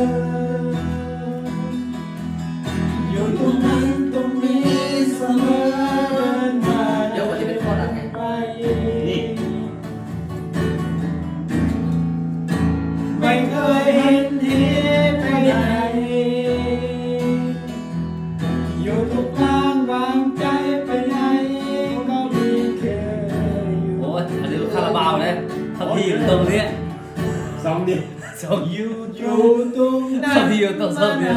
อยู่ตรงนั้นตรงนี้เสมอเดินมาเดี๋ยววันนี้เป็นข้อหลังไงไปนี่ไม่เคยเห็นที่ไปไหนอยู่ทุกทางวางใจไปไหนก็มีแค่อยู่โอ้ยอันนี้คาราบาวนะทัพทีอยู่ตรงเนี้ยส องดิสองอยู่อยู่ตรงนั้นทัพทีอยู่ตรงสองเนี่ย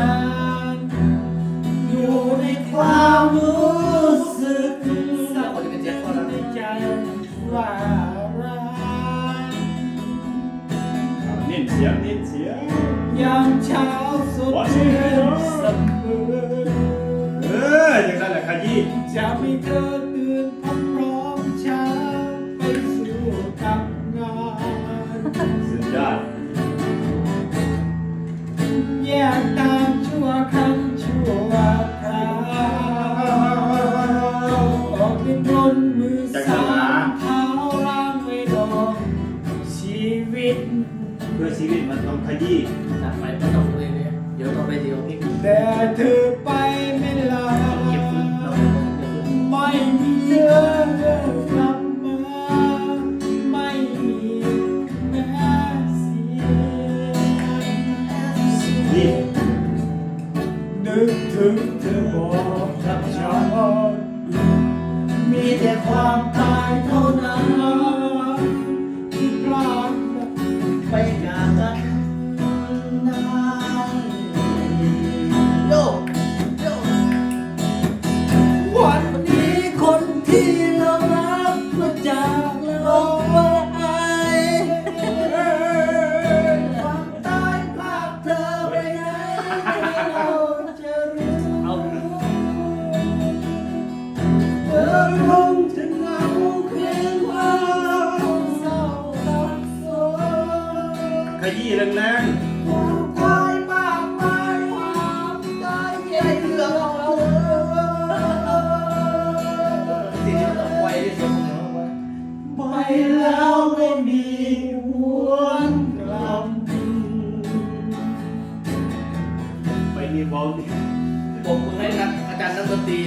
อยู่ในความรู้สึกถ้าคนที่เป็นแจ็คข้อหลังในใจว่ารักเน้นเสียงเน้นเสียงยามเช้าสดชื่นเสมอเอออย่างนั้นแหละขยี้จะมีเธอตื่น วิตมันต้องขยี้จากไปไม่ต้องเลยเนี่ยเดี๋ยวต้องไปเดียวพี่แต่เธอไปไม่ลาเก็บฟื้นเราไม่มีเธอกลับมาไม่มีแม้เสียงนี่นึกถึงเธอบอกกับฉันมีแต่ความตายเท่าากเราไปความตายพาเธอไปไหนเราจะรู้เธอคงจะเหงาเพียงความเศร้าสับสนขยี้แรงค แล้วไม่มีหวนกลับไปมีบอลดิผมให้นักอาจารย์นักดนตรี